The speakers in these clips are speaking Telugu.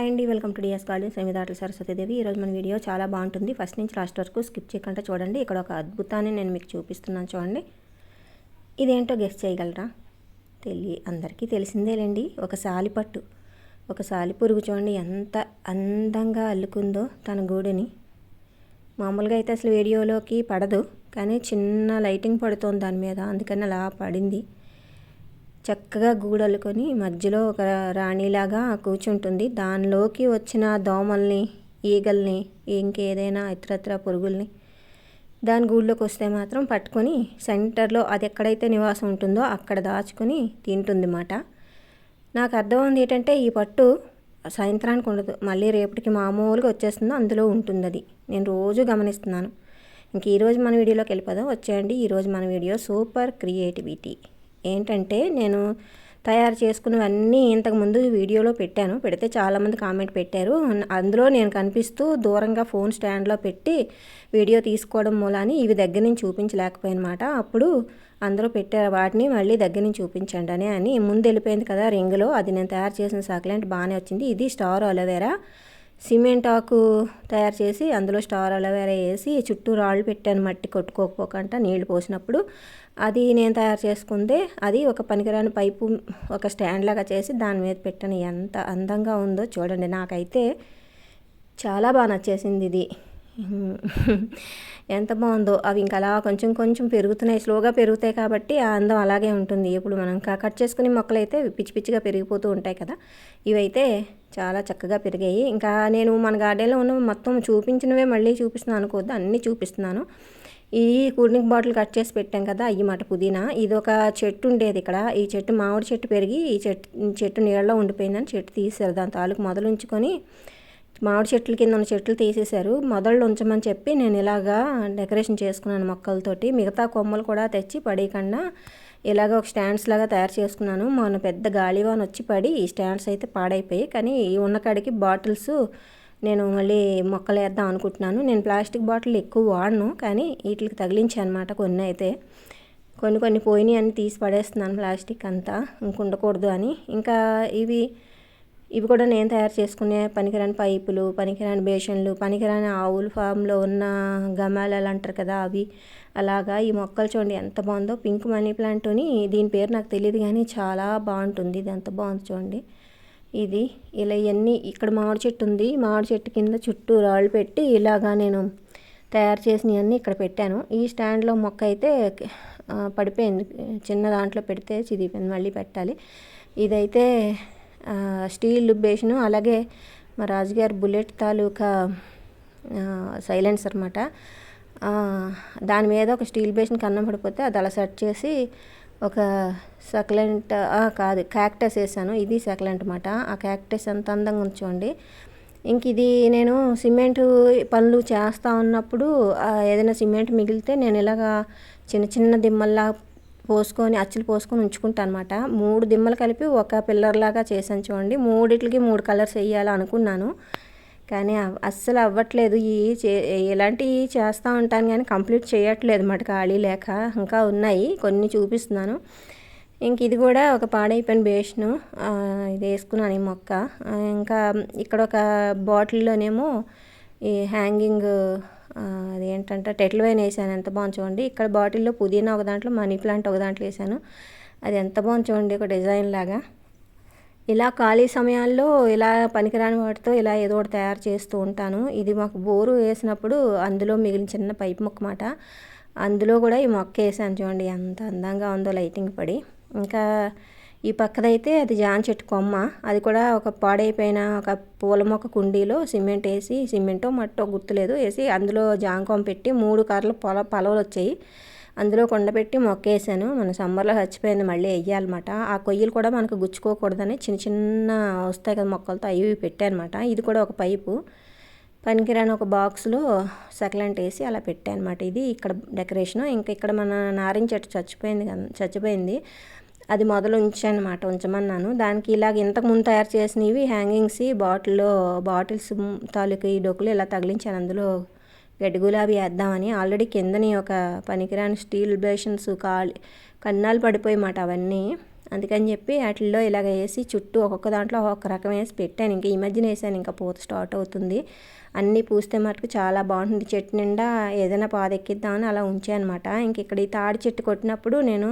హాయ్ అండి వెల్కమ్ టు డిఎస్ గార్డెన్స్ సమిదాటల సరస్వతీదేవి ఈరోజు మన వీడియో చాలా బాగుంటుంది. ఫస్ట్ నుంచి లాస్ట్ వరకు స్కిప్ చేయకుండా చూడండి. ఇక్కడ ఒక అద్భుతాన్ని నేను మీకు చూపిస్తున్నాను చూడండి. ఇదేంటో గెస్ట్ చేయగలరా? తెలియ అందరికీ తెలిసిందేలేండి. ఒక సాలిపట్టు ఒక సాలి పురుగు చూడండి ఎంత అందంగా అల్లుకుందో తన గూడుని. మామూలుగా అయితే అసలు వీడియోలోకి పడదు కానీ చిన్న లైటింగ్ పడుతోంది దాని మీద. అందుకని అలా పడింది. చక్కగా గూడలుకొని మధ్యలో ఒక రాణిలాగా కూర్చుంటుంది. దానిలోకి వచ్చిన దోమల్ని ఈగల్ని ఇంకేదైనా ఇతరత్ర పురుగుల్ని దాని గూళ్ళోకి వస్తే మాత్రం పట్టుకొని సెంటర్లో అది ఎక్కడైతే నివాసం ఉంటుందో అక్కడ దాచుకొని తింటుంది మాట. నాకు అర్థం ఏంటంటే ఈ పట్టు సాయంత్రానికి ఉండదు. మళ్ళీ రేపటికి మామూలుగా వచ్చేస్తుందో అందులో ఉంటుంది అది నేను రోజు గమనిస్తున్నాను. ఇంక ఈరోజు మన వీడియోలోకి వెళ్ళిపోదాం. వచ్చేయండి. ఈరోజు మన వీడియో సూపర్ క్రియేటివిటీ. ఏంటంటే నేను తయారు చేసుకున్నవన్నీ ఇంతకుముందు వీడియోలో పెట్టాను. పెడితే చాలామంది కామెంట్ పెట్టారు. అందులో నేను కనిపిస్తూ దూరంగా ఫోన్ స్టాండ్లో పెట్టి వీడియో తీసుకోవడం మూలాని ఇవి దగ్గర నుంచి చూపించలేకపోయినమాట. అప్పుడు అందరూ పెట్టారు. వాటిని మళ్ళీ దగ్గర నుంచి చూపించండి అని అని. ముందు వెళ్ళిపోయింది కదా రింగ్లో. అది నేను తయారు చేసిన సక్లెంట్ బాగానే వచ్చింది. ఇది స్టార్ అలోవేరా. సిమెంట్ ఆకు తయారు చేసి అందులో స్టార్ అలవేరా వేసి చుట్టూ రాళ్ళు పెట్టాను మట్టి కొట్టుకోకపోకుండా నీళ్ళు పోసినప్పుడు. అది నేను తయారు చేసుకుందే అది ఒక పనికిరాని పైపు ఒక స్టాండ్ లాగా చేసి దాని మీద పెట్టాను. ఎంత అందంగా ఉందో చూడండి. నాకైతే చాలా బాగా నచ్చేసింది ఇది. ఎంత బాగుందో అవి ఇంకా అలా కొంచెం కొంచెం పెరుగుతున్నాయి స్లోగా పెరుగుతాయి కాబట్టి ఆ అందం అలాగే ఉంటుంది. ఇప్పుడు మనం కట్ చేసుకునే మొక్కలు అయితే పిచ్చి పిచ్చిగా పెరిగిపోతూ ఉంటాయి కదా. ఇవైతే చాలా చక్కగా పెరిగాయి. ఇంకా నేను మన గార్డెన్లో ఉన్న మొత్తం చూపించినవే మళ్ళీ చూపిస్తున్నాను అనుకోవద్దు అన్నీ చూపిస్తున్నాను. ఈ కూల్ డ్రింక్ బాటిల్ కట్ చేసి పెట్టాం కదా అయ్యి మాట పుదీనా. ఇది ఒక చెట్టు ఉండేది ఇక్కడ. ఈ చెట్టు మామిడి చెట్టు పెరిగి ఈ చెట్టు చెట్టు నీళ్ళలో ఉండిపోయిందని చెట్టు తీసారు దాని తాలూకు మొదలు ఉంచుకొని మామిడి చెట్ల కింద ఉన్న చెట్లు తీసేశారు. మొదళ్ళు ఉంచమని చెప్పి నేను ఇలాగా డెకరేషన్ చేసుకున్నాను మొక్కలతోటి. మిగతా కొమ్మలు కూడా తెచ్చి పడేయకుండా ఇలాగ ఒక స్టాండ్స్ లాగా తయారు చేసుకున్నాను. మొన్న పెద్ద గాలివాన్ వచ్చి పడి ఈ స్టాండ్స్ అయితే పాడైపోయాయి. కానీ ఈ ఉన్న కాడికి బాటిల్స్ నేను మళ్ళీ మొక్కలు వేద్దాం అనుకుంటున్నాను. నేను ప్లాస్టిక్ బాటిల్ ఎక్కువ వాడను కానీ వీటికి తగిలించాను అనమాట కొన్ని అయితే. కొన్ని కొన్ని పోయినాయి అని తీసి పడేస్తున్నాను ప్లాస్టిక్ అంతా. ఇంకుండకూడదు అని. ఇంకా ఇవి ఇవి కూడా నేను తయారు చేసుకునే పనికిరాని పైపులు పనికిరాని బేషన్లు పనికిరాని ఆవుల ఫామ్లో ఉన్న గమాలాలు అంటారు కదా అవి. అలాగా ఈ మొక్కలు చూడండి ఎంత బాగుందో. పింక్ మనీ ప్లాంట్ని దీని పేరు నాకు తెలియదు కానీ చాలా బాగుంటుంది. ఇది ఎంత బాగుంది చూడండి. ఇది ఇలా ఇవన్నీ ఇక్కడ మామిడి చెట్టు ఉంది. మామిడి చెట్టు కింద చుట్టూ రాళ్ళు పెట్టి ఇలాగా నేను తయారు చేసినవన్నీ ఇక్కడ పెట్టాను. ఈ స్టాండ్లో మొక్క అయితే పడిపోయింది. చిన్న దాంట్లో పెడితే చిదిపోయింది మళ్ళీ పెట్టాలి. ఇదైతే స్టీల్ బేషను అలాగే మా రాజుగారి బుల్లెట్ తాలూకా సైలెన్స్ అనమాట దాని మీద ఒక స్టీల్ బేషన్ కన్నం పడిపోతే అది అలా సెట్ చేసి ఒక సక్లెంట్ కాదు క్యాక్టస్ వేసాను. ఇది సక్లెంట్ అనమాట ఆ క్యాక్టస్ ఎంత అందంగా ఉంచండి ఇంక ఇది నేను సిమెంట్ పనులు చేస్తూ ఉన్నప్పుడు ఏదైనా సిమెంట్ మిగిలితే నేను ఇలాగా చిన్న చిన్న దిమ్మల్లా పోసుకొని అచ్చులు పోసుకొని ఉంచుకుంటా అనమాట మూడు దిమ్మలు కలిపి ఒక పిల్లర్లాగా చేశాను చేసాను చూడండి. మూడిట్లకి మూడు కలర్స్ వేయాలి అనుకున్నాను. కానీ అస్సలు అవ్వట్లేదు. ఈ చే ఇలాంటివి చేస్తూ ఉంటాను కానీ కంప్లీట్ చేయట్లేదు మాట ఖాళీ లేక. ఇంకా ఉన్నాయి. కొన్ని చూపిస్తున్నాను. ఇంక ఇది కూడా ఒక పాడైపోయిన బేస్ను. ఇది వేసుకున్నాను ఈ మొక్క. ఇంకా ఇక్కడ ఒక బాటిల్లోనేమో ఈ హ్యాంగింగ్ అదేంటంటే టెట్లు వైన్ వేసాను ఎంత బాగుంది చూడండి. ఇక్కడ బాటిల్లో పుదీనా ఒక దాంట్లో మనీ ప్లాంట్ ఒక దాంట్లో వేసాను. అది ఎంత బాగుంది చూడండి ఒక డిజైన్ లాగా. ఇలా ఖాళీ సమయాల్లో ఇలా పనికిరాని వాటితో ఇలా ఏదో ఒకటి తయారు చేస్తూ ఉంటాను. ఇది మాకు బోరు వేసినప్పుడు అందులో మిగిలిన చిన్న పైప్ మొక్క మాట. అందులో కూడా ఈ మొక్క వేసాను చూడండి ఎంత అందంగా ఉందో లైటింగ్ పడి. ఇంకా ఈ పక్కదైతే అది జాన్ చెట్టు కొమ్మ. అది కూడా ఒక పాడైపోయిన ఒక పూల మొక్క కుండీలో సిమెంట్ వేసి సిమెంటో మట్టో గుర్తులేదు వేసి అందులో జాంకొమ్మ పెట్టి మూడు కర్రలు పొల పలవలు వచ్చాయి. అందులో కొండపెట్టి మొక్కేసాను మన సమ్మర్లో చచ్చిపోయింది మళ్ళీ వేయాలన్నమాట. ఆ కొయ్యలు కూడా మనకు గుచ్చుకోకూడదని చిన్న చిన్న వస్తాయి కదా మొక్కలతో అవి పెట్టానమాట. ఇది కూడా ఒక పైపు. పనికిరాని ఒక బాక్స్లో సకలెంట్ వేసి అలా పెట్టానమాట. ఇది ఇక్కడ డెకరేషను. ఇంకా ఇక్కడ మన నారింజ చెట్టు చచ్చిపోయింది కదా చచ్చిపోయింది. అది మొదలు ఉంచానమాట ఉంచమన్నాను. దానికి ఇలాగ ఇంతకుముందు తయారు చేసినవి హ్యాంగింగ్స్ బాటిల్లో బాటిల్స్ తాలూకు ఈ డొక్కులు ఇలా తగిలించాను. అందులో గడ్డి గులాబీ వేద్దామని ఆల్రెడీ కిందని ఒక పనికిరాని స్టీల్ బేషన్స్ కాలి కన్నాలు పడిపోయి మాట అవన్నీ. అందుకని చెప్పి వాటిల్లో ఇలాగ వేసి చుట్టూ ఒక్కొక్క దాంట్లో ఒక్కొక్క రకం వేసి పెట్టాను. ఇంకా ఈ మధ్యన వేసాను. ఇంకా పూత స్టార్ట్ అవుతుంది. అన్నీ పూస్తే మటుకు చాలా బాగుంటుంది. చెట్టు నిండా ఏదైనా పాదెక్కిద్దామని అలా ఉంచానమాట. ఇంక ఇక్కడ ఈ తాడి చెట్టు కొట్టినప్పుడు నేను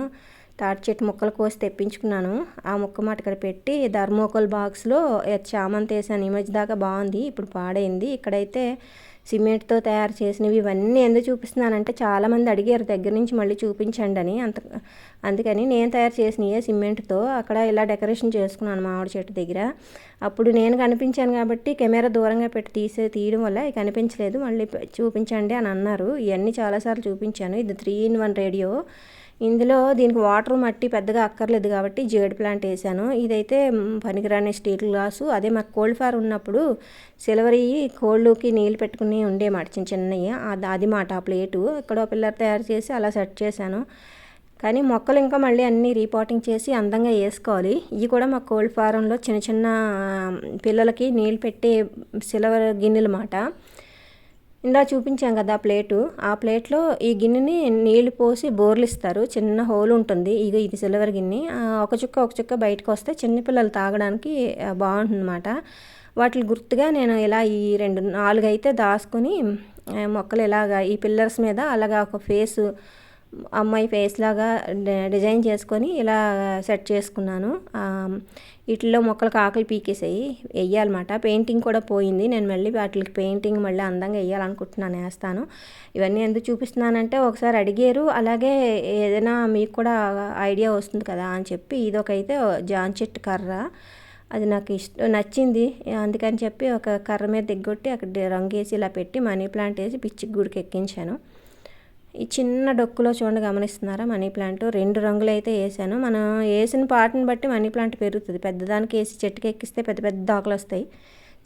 తాటి చెట్టు ముక్కలు కోసి తెప్పించుకున్నాను. ఆ ముక్క మాట ఇక్కడ పెట్టి ధర్మోకోల్ బాక్స్లో చామంతి వేసాను. ఈ మధ్య దాకా బాగుంది. ఇప్పుడు పాడైంది. ఇక్కడైతే సిమెంట్తో తయారు చేసినవి ఇవన్నీ ఎందుకు చూపిస్తున్నానంటే చాలామంది అడిగారు దగ్గర నుంచి మళ్ళీ చూపించండి అని. అంత అందుకని నేను తయారు చేసినవి సిమెంట్తో. అక్కడ ఇలా డెకరేషన్ చేసుకున్నాను మామిడి చెట్టు దగ్గర. అప్పుడు నేను కనిపించాను కాబట్టి కెమెరా దూరంగా పెట్టి తీసే తీయడం వల్ల కనిపించలేదు. మళ్ళీ చూపించండి అని అన్నారు. ఇవన్నీ చాలాసార్లు చూపించాను. ఇది త్రీ ఇన్ వన్ రేడియో. ఇందులో దీనికి వాటర్ మట్టి పెద్దగా అక్కర్లేదు కాబట్టి జేడు ప్లాంట్ వేసాను ఇదైతే పనికిరాని స్టీల్ గ్లాసు. అదే మాకు కోల్డ్ ఫైర్ ఉన్నప్పుడు సిల్వరీ కోళ్ళుకి నీళ్ళు పెట్టుకుని ఉండే మాట చిన్న చిన్నవి అది మాట ఆ ప్లేటు. ఇక్కడ పిల్లర్ తయారు చేసి అలా సెట్ చేశాను. కానీ మొక్కలు ఇంకా మళ్ళీ అన్నీ రీపోటింగ్ చేసి అందంగా వేసుకోవాలి. ఇవి కూడా మా కోల్డ్ ఫారంలో చిన్న చిన్న పిల్లలకి నీళ్ళు పెట్టే సిల్వర్ గిన్నెలు మాట. ఇందా చూపించాం కదా ప్లేటు. ఆ ప్లేట్లో ఈ గిన్నెని నీళ్ళు పోసి బోర్లు ఇస్తారు చిన్న హోల్ ఉంటుంది. ఇక ఇది సిల్వర్ గిన్నె. ఒక చుక్క ఒక చుక్క బయటకు వస్తే చిన్నపిల్లలు తాగడానికి బాగుంటుందన్నమాట. వాటిని గుర్తుగా నేను ఇలా ఈ రెండు నాలుగు అయితే దాచుకొని మొక్కలు ఇలాగా ఈ పిల్లర్స్ మీద అలాగా ఒక ఫేసు అమ్మాయి ఫేస్ లాగా డిజైన్ చేసుకొని ఇలా సెట్ చేసుకున్నాను. వీటిల్లో మొక్కలకు ఆకలి పీకేసాయి వేయాలన్నమాట పెయింటింగ్ కూడా పోయింది. నేను మళ్ళీ వాటికి పెయింటింగ్ మళ్ళీ అందంగా వేయాలనుకుంటున్నాను వేస్తాను. ఇవన్నీ ఎందుకు చూపిస్తున్నానంటే ఒకసారి అడిగారు. అలాగే ఏదైనా మీకు కూడా ఐడియా వస్తుంది కదా అని చెప్పి ఇదొకైతే జాన్ చెట్టు కర్ర. అది నాకు ఇష్టం నచ్చింది. అందుకని చెప్పి ఒక కర్ర మీద దిగ్గొట్టి అక్కడ రంగు వేసి ఇలా పెట్టి మనీ ప్లాంట్ వేసి పిచ్చి గుడికి ఎక్కించాను. ఈ చిన్న డొక్కులో చూడండి గమనిస్తున్నారా? Money plant. రెండు రంగులు అయితే వేసాను మనం వేసిన పాటను బట్టి మనీ ప్లాంట్ పెరుగుతుంది. పెద్దదానికి వేసి చెట్టుకి ఎక్కిస్తే పెద్ద పెద్ద ఆకులు వస్తాయి.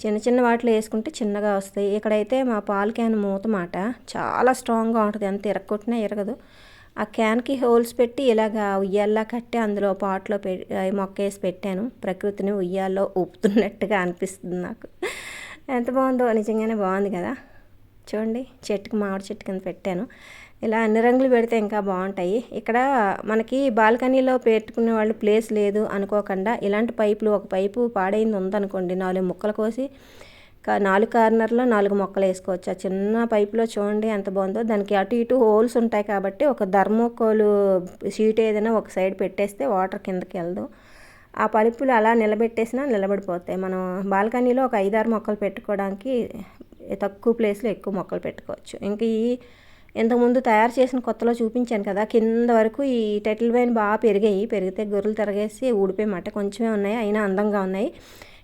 చిన్న చిన్న వాటిలో వేసుకుంటే చిన్నగా వస్తాయి. ఇక్కడైతే మా పాల క్యాన్ మూత మాట. చాలా స్ట్రాంగ్గా ఉంటుంది. ఎంత ఇరగొట్టినా ఇరగదు. ఆ క్యాన్కి హోల్స్ పెట్టి ఇలాగా ఉయ్యాల్లా కట్టి అందులో పాట్లో పె మొక్క వేసి పెట్టాను. ప్రకృతిని ఉయ్యాల్లో ఊపుతున్నట్టుగా అనిపిస్తుంది నాకు. ఎంత బాగుందో. నిజంగానే బాగుంది కదా. చూడండి చెట్టుకి మామిడి చెట్టు కింద పెట్టాను. ఇలా అన్ని రంగులు పెడితే ఇంకా బాగుంటాయి. ఇక్కడ మనకి బాల్కనీలో పెట్టుకునే వాళ్ళు ప్లేస్ లేదు అనుకోకుండా ఇలాంటి పైపులు ఒక పైపు పాడైంది ఉందనుకోండి నాలుగు ముక్కలు కోసి నాలుగు కార్నర్లో నాలుగు మొక్కలు వేసుకోవచ్చు. ఆ చిన్న పైపులో చూడండి ఎంత బాగుందో. దానికి అటు ఇటు హోల్స్ ఉంటాయి కాబట్టి ఒక ధర్మోకోలు షీట్ ఏదైనా ఒక సైడ్ పెట్టేస్తే వాటర్ కిందకి వెళ్దు. ఆ పలుపులు అలా నిలబెట్టేసినా నిలబడిపోతాయి. మనం బాల్కనీలో ఒక ఐదారు మొక్కలు పెట్టుకోవడానికి తక్కువ ప్లేస్లో ఎక్కువ మొక్కలు పెట్టుకోవచ్చు. ఇంకా ఈ ఇంతకుముందు తయారు చేసిన కొత్తలో చూపించాను కదా కింద వరకు ఈ టెటిల్ వైన్ బాగా పెరిగాయి. పెరిగితే గొర్రెలు తిరగేసి ఊడిపోయమాట కొంచెమే ఉన్నాయి అయినా అందంగా ఉన్నాయి.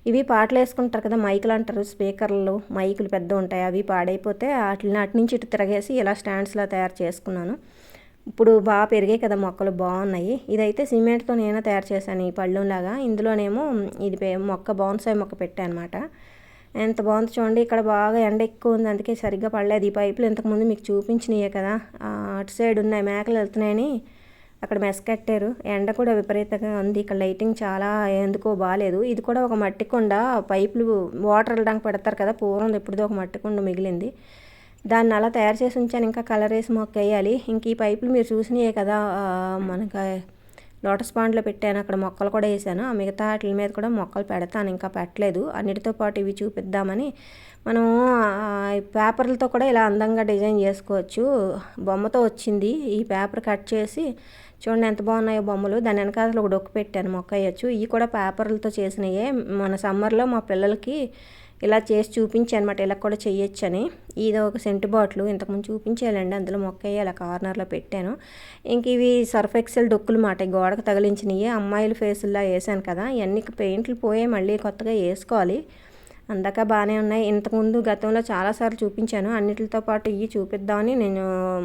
ఇవి పాటలు వేసుకుంటారు కదా మైకులు అంటారు స్పీకర్లు మైకులు పెద్ద ఉంటాయి. అవి పాడైపోతే వాటిని అటు నుంచి ఇటు తిరగేసి ఇలా స్టాండ్స్లా తయారు చేసుకున్నాను. ఇప్పుడు బాగా పెరిగాయి కదా మొక్కలు బాగున్నాయి. ఇదైతే సిమెంట్తో నేను తయారు చేశాను ఈ పళ్ళులాగా. ఇందులోనేమో ఇది మొక్క బౌన్సాయి మొక్క పెట్టాను అనమాట ఎంత బాగుంది చూడండి. ఇక్కడ బాగా ఎండ ఎక్కువ ఉంది. అందుకే సరిగ్గా పడలేదు. ఈ పైపులు ఇంతకుముందు మీకు చూపించినాయే కదా. అటు సైడ్ ఉన్నాయి. మేకలు వెళ్తున్నాయని అక్కడ మెస్ కట్టారు. ఎండ కూడా విపరీతంగా ఉంది. ఇక్కడ లైటింగ్ చాలా ఎందుకో బాగాలేదు ఇది కూడా ఒక మట్టి కుండ. పైపులు వాటర్ వెళ్ళడానికి పెడతారు కదా. పూర్వం ఎప్పుడుదో ఒక మట్టి కుండ మిగిలింది. దాన్ని అలా తయారు చేసి ఉంచాను. ఇంకా కలర్ వేసి మొక్క వేయాలి ఇంక ఈ పైపులు మీరు చూసినాయే కదా. మనకు లోటస్ పాండ్లో పెట్టాను. అక్కడ మొక్కలు కూడా వేసాను. ఆ మిగతా వాటి మీద కూడా మొక్కలు పెడతాను. ఇంకా పెట్టలేదు. అన్నిటితో పాటు ఇవి చూపిద్దామని మనం పేపర్లతో కూడా ఇలా అందంగా డిజైన్ చేసుకోవచ్చు. బొమ్మతో వచ్చింది. ఈ పేపర్ కట్ చేసి చూడండి ఎంత బాగున్నాయో బొమ్మలు. దాని వెనకాల ఒక డొక్కు పెట్టాను. మొక్క వేయచ్చు. ఇవి కూడా పేపర్లతో చేసినయే. మన సమ్మర్లో మా పిల్లలకి ఇలా చేసి చూపించాను అనమాట ఇలా కూడా చేయొచ్చని ఇది ఒక సెంట్ బాటిల్ ఇంతకుముందు చూపించాలండి అందులో మొక్క అలా కార్నర్లో పెట్టాను. ఇంక ఇవి సర్ఫ్ ఎక్సెల్ డొక్కులు మాట గోడకు తగిలించినవి అమ్మాయిల ఫేసుల్లో వేసాను కదా ఇవన్నీ పెయింట్లు పోయే మళ్ళీ కొత్తగా వేసుకోవాలి. అందాక బాగానే ఉన్నాయి. ఇంతకుముందు గతంలో చాలాసార్లు చూపించాను. అన్నిటితో పాటు ఇవి చూపిద్దామని నేను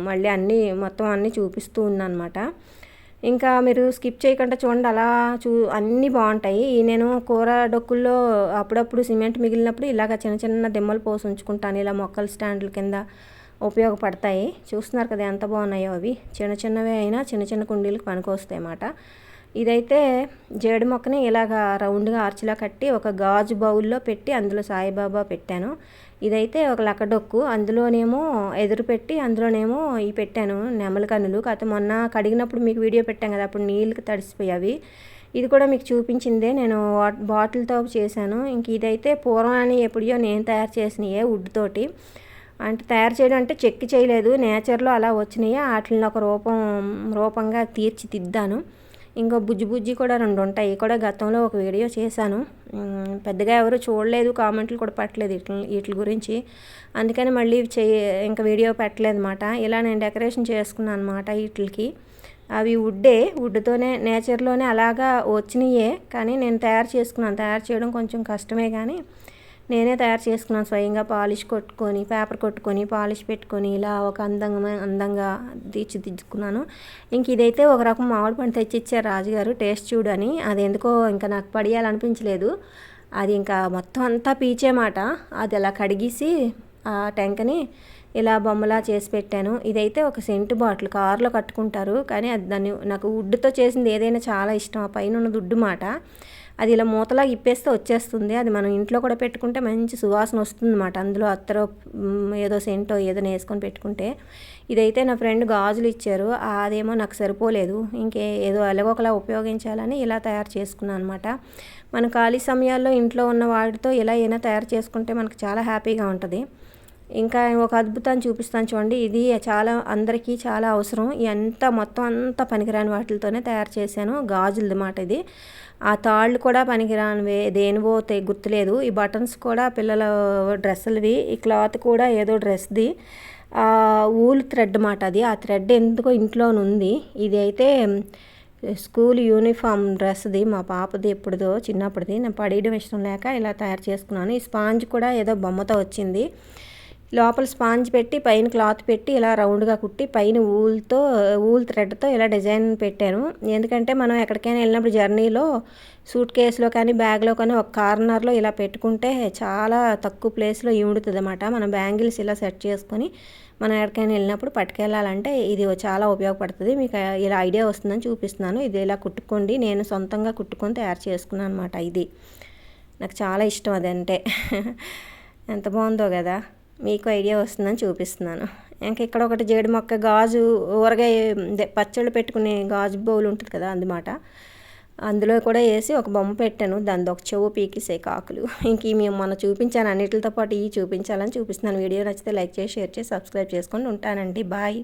మళ్ళీ అన్నీ మొత్తం అన్నీ చూపిస్తూ ఉన్నాను అనమాట ఇంకా మీరు స్కిప్ చేయకుండా చూడండి అలా చూ అన్నీ బాగుంటాయి. నేను కూర డొక్కుల్లో అప్పుడప్పుడు సిమెంట్ మిగిలినప్పుడు ఇలాగ చిన్న చిన్న దిమ్మలు పోసి ఉంచుకుంటాను. ఇలా మొక్కల స్టాండ్ల కింద ఉపయోగపడతాయి. చూస్తున్నారు కదా ఎంత బాగున్నాయో అవి. చిన్న చిన్నవి అయినా చిన్న చిన్న కుండీలకు పనికొస్తాయి అన్నమాట. ఇదైతే జేడు మొక్కని ఇలాగ రౌండ్గా ఆర్చిలా కట్టి ఒక గాజు బౌల్లో పెట్టి అందులో సాయిబాబా పెట్టాను. ఇదైతే ఒక లక్కడొక్కు అందులోనేమో ఎదురు పెట్టి అందులోనేమో ఈ పెట్టాను నెమలి కన్నులు. కాకపోతే మొన్న కడిగినప్పుడు మీకు వీడియో పెట్టాం కదా అప్పుడు నీళ్ళకి తడిసిపోయావి. ఇది కూడా మీకు చూపించిందే. నేను బాటిల్తో చేశాను. ఇంక ఇదైతే పూర్వం అని ఎప్పుడో నేను తయారు చేసినయే వుడ్ తోటి. అంటే తయారు చేయడం అంటే చెక్కి చేయలేదు. నేచర్లో అలా వచ్చినాయి. వాటిని ఒక రూపం రూపంగా తీర్చిదిద్దాను. ఇంకో బుజ్జి బుజ్జి కూడా రెండు ఉంటాయి. కూడా గతంలో ఒక వీడియో చేశాను. పెద్దగా ఎవరు చూడలేదు కామెంట్లు కూడా పెట్టలేదు వీటి వీటి గురించి. అందుకని మళ్ళీ చే ఇంకా వీడియో పెట్టలేదు అనమాట ఇలా నేను డెకరేషన్ చేసుకున్నాను అనమాట వీటికి. అవి వుడ్డే వుడ్తోనే నేచర్లోనే అలాగా వచ్చినాయే. కానీ నేను తయారు చేసుకున్నాను. తయారు చేయడం కొంచెం కష్టమే కానీ నేనే తయారు చేసుకున్నాను స్వయంగా పాలిష్ కొట్టుకొని పేపర్ కొట్టుకొని పాలిష్ పెట్టుకొని ఇలా ఒక అందంగా అందంగా తీర్చిదిద్దుకున్నాను. ఇంక ఇదైతే ఒక రకం మామిడి పండు తెచ్చిచ్చారు రాజుగారు టేస్ట్ చూడని. అది ఎందుకో ఇంకా నాకు పడియాలనిపించలేదు. అది ఇంకా మొత్తం అంతా పీచే మాట అది అలా కడిగేసి ఆ టెంకని ఇలా బొమ్మలా చేసి పెట్టాను. ఇదైతే ఒక సెంటు బాటిల్ కారులో కట్టుకుంటారు. కానీ అది దాన్ని నాకు వుడ్తో చేసింది ఏదైనా చాలా ఇష్టం. ఆ పైన ఉన్న దుడ్డు మాట అది ఇలా మూతలాగా ఇప్పేస్తే వచ్చేస్తుంది. అది మనం ఇంట్లో కూడా పెట్టుకుంటే మంచి సువాసన వస్తుంది అనమాట అందులో అత్తరో ఏదో సెంటో ఏదో వేసుకొని పెట్టుకుంటే. ఇదైతే నా ఫ్రెండ్ గాజులు ఇచ్చారు. అదేమో నాకు సరిపోలేదు. ఇంకే ఏదో ఎలాగోకలా ఉపయోగించాలని ఇలా తయారు చేసుకున్నాను అనమాట మన ఖాళీ సమయాల్లో ఇంట్లో ఉన్న వాటితో ఇలా అయినా తయారు చేసుకుంటే మనకు చాలా హ్యాపీగా ఉంటుంది. ఇంకా ఒక అద్భుతాన్ని చూపిస్తాను చూడండి. ఇది చాలా అందరికీ చాలా అవసరం. ఎంత మొత్తం అంతా పనికిరాని వాటితోనే తయారు చేశాను. గాజులది మాట ఇది. ఆ తాళ్ళు కూడా పనికిరానివి దేనివో గుర్తులేదు. ఈ బటన్స్ కూడా పిల్లల డ్రెస్సులవి ఈ క్లాత్ కూడా ఏదో డ్రెస్ది. ఊల్ థ్రెడ్ మాట అది. ఆ థ్రెడ్ ఎందుకో ఇంట్లోనుంది ఇది అయితే స్కూల్ యూనిఫామ్ డ్రెస్ది మా పాపది ఎప్పుడుదో చిన్నప్పటిది నేను పడేయడం ఇష్టం లేక ఇలా తయారు చేసుకున్నాను. ఈ స్పాంజ్ కూడా ఏదో బొమ్మతో వచ్చింది. లోపల స్పాంజ్ పెట్టి పైన క్లాత్ పెట్టి ఇలా రౌండ్గా కుట్టి పైన ఊల్తో ఊల్ థ్రెడ్తో ఇలా డిజైన్ పెట్టాను. ఎందుకంటే మనం ఎక్కడికైనా వెళ్ళినప్పుడు జర్నీలో సూట్ కేసులో కానీ బ్యాగ్లో కానీ ఒక కార్నర్లో ఇలా పెట్టుకుంటే చాలా తక్కువ ప్లేస్లో ఇముడుతుంది అనమాట మనం బ్యాంగిల్స్ ఇలా సెట్ చేసుకొని మనం ఎక్కడికైనా వెళ్ళినప్పుడు పట్టుకెళ్ళాలంటే ఇది చాలా ఉపయోగపడుతుంది. మీకు ఇలా ఐడియా వస్తుందని చూపిస్తున్నాను. ఇది ఇలా కుట్టుకోండి. నేను సొంతంగా కుట్టుకొని తయారు చేసుకున్నాను అనమాట ఇది. నాకు చాలా ఇష్టం అదంటే. ఎంత బాగుందో కదా. మీకు ఐడియా వస్తుందని చూపిస్తున్నాను. ఇంకా ఇక్కడ ఒకటి జేడి మొక్క గాజు ఊరగాయ పచ్చళ్ళు పెట్టుకునే గాజు బౌల్ ఉంటుంది కదా అందుమాట. అందులో కూడా వేసి ఒక బొమ్మ పెట్టాను. దాని ఒక చెవు పీకిసే కాకులు. ఇంక మేము మొన్న చూపించాను అన్నిటితో పాటు ఇవి చూపించాలని చూపిస్తున్నాను. వీడియో నచ్చితే లైక్ చేసి షేర్ చేసి సబ్స్క్రైబ్ చేసుకొని ఉంటానండి. బాయ్.